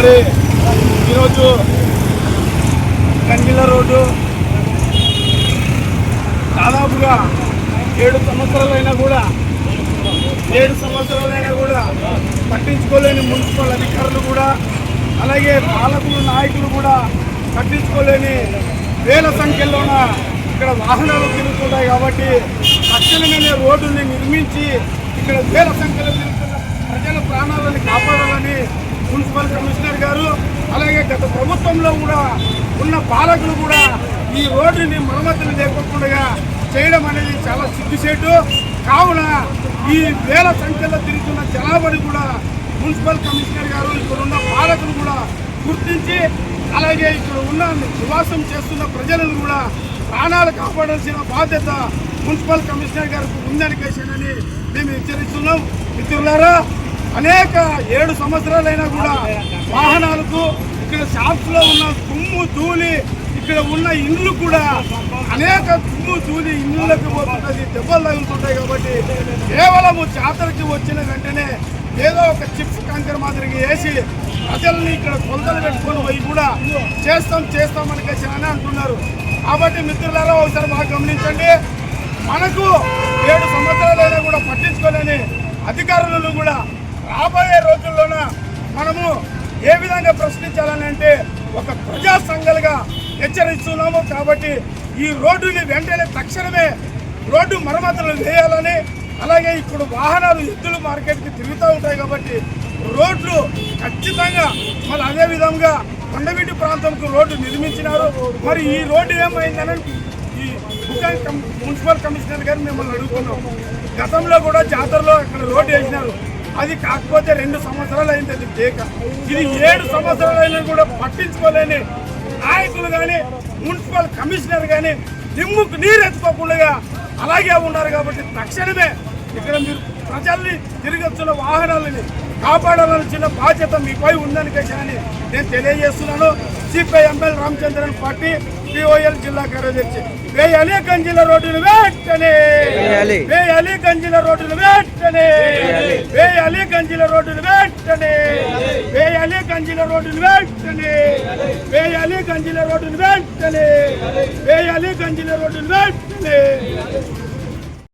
మరి ఈరోజు కంగిల రోడ్డు దాదాపుగా ఏడు సంవత్సరాలైనా కూడా ఏడు సంవత్సరాలైనా కూడా పట్టించుకోలేని మున్సిపల్ అధికారులు కూడా అలాగే పాలకులు నాయకులు కూడా పట్టించుకోలేని వేల సంఖ్యలోన ఇక్కడ వాహనాలు తిరుగుతున్నాయి కాబట్టి తక్షణమైన రోడ్డుని నిర్మించి ఇక్కడ వేల సంఖ్యలో తిరుగుతున్న ప్రజల ప్రాణాలను కాపాడాలని మున్సిపల్ కమిషనర్ గారు అలాగే గత ప్రభుత్వంలో కూడా ఉన్న పాలకులు కూడా ఈ రోడ్డుని మరమ్మతులు లేకుండా చేయడం అనేది చాలా సిగ్గుసేటు కావున ఈ వేల సంఖ్యలో తిరుగుతున్న జనాభాని కూడా మున్సిపల్ కమిషనర్ గారు ఇక్కడ ఉన్న పాలకులు కూడా గుర్తించి అలాగే ఇక్కడ ఉన్న నివాసం చేస్తున్న ప్రజలను కూడా ప్రాణాలు కాపాడాల్సిన బాధ్యత మున్సిపల్ కమిషనర్ గారికి ఉందని కేసీనని మేము హెచ్చరిస్తున్నాం. మిత్రులారా అనేక ఏడు సంవత్సరాలైనా కూడా వాహనాలకు ఇక్కడ షాప్స్లో ఉన్న తుమ్ము ధూళి ఇక్కడ ఉన్న ఇండ్లు కూడా అనేక తుమ్ము ధూళి ఇండ్లకు పోతున్నది దెబ్బలు తగులుతుంటాయి కాబట్టి కేవలము జాతరకి వచ్చిన వెంటనే ఏదో ఒక చిప్స్ కంకర మాదిరిగా వేసి ప్రజల్ని ఇక్కడ కొలతలు పెట్టుకొని పోయి కూడా చేస్తాం చేస్తాం అని అని అంటున్నారు. కాబట్టి మిత్రులారా ఒకసారి బాగా గమనించండి. మనకు ఏడు సంవత్సరాలైనా కూడా పట్టించుకోలేని అధికారులను కూడా రోజుల్లోన మనము ఏ విధంగా ప్రశ్నించాలని అంటే ఒక ప్రజా సంఘాలుగా హెచ్చరిస్తున్నాము కాబట్టి ఈ రోడ్డుని వెంటనే తక్షణమే రోడ్డు మరమ్మతులు వేయాలని అలాగే ఇప్పుడు వాహనాలు ఎద్దుల మార్కెట్కి తిరుగుతూ ఉంటాయి కాబట్టి రోడ్లు ఖచ్చితంగా మరి అదే విధంగా కొండవీటి ప్రాంతంకు రోడ్డు నిర్మించినారు. మరి ఈ రోడ్డు ఏమైందని ఈ ముఖ్యంగా మున్సిపల్ కమిషనర్ గారు మిమ్మల్ని అడుగుతున్నాం. గతంలో కూడా జాతరలో అక్కడ రోడ్డు వేసినారు. అది కాకపోతే రెండు సంవత్సరాలు అయింది అది దేక ఇది ఏడు సంవత్సరాలు అయినా కూడా పట్టించుకోలేని నాయకులు కానీ మున్సిపల్ కమిషనర్ కానీ నిమ్ముకు నీరు ఎత్తుకోకుండా అలాగే ఉన్నారు కాబట్టి తక్షణమే ఇక్కడ మీరు ప్రజల్ని తిరిగొచ్చిన వాహనాలని కాపాడాల్సిన బాధ్యత మీపై ఉందని కానీ నేను తెలియజేస్తున్నాను. CPI MLA Ramachandran party POL జిల్లా కార్యదర్శి. అనేక జిల్లా రోడ్డును వెంటనే వేయాలి. వేయాలి గంజిల రోడ్డును వెంటనే వేయాలి గంజిల రోడ్డును వెంటనే వేయాలి గంజిల రోడ్డును వెంటనే వేయాలి గంజిల రోడ్డును వెంటనే వేయాలి గంజిల రోడ్డును వెంటనే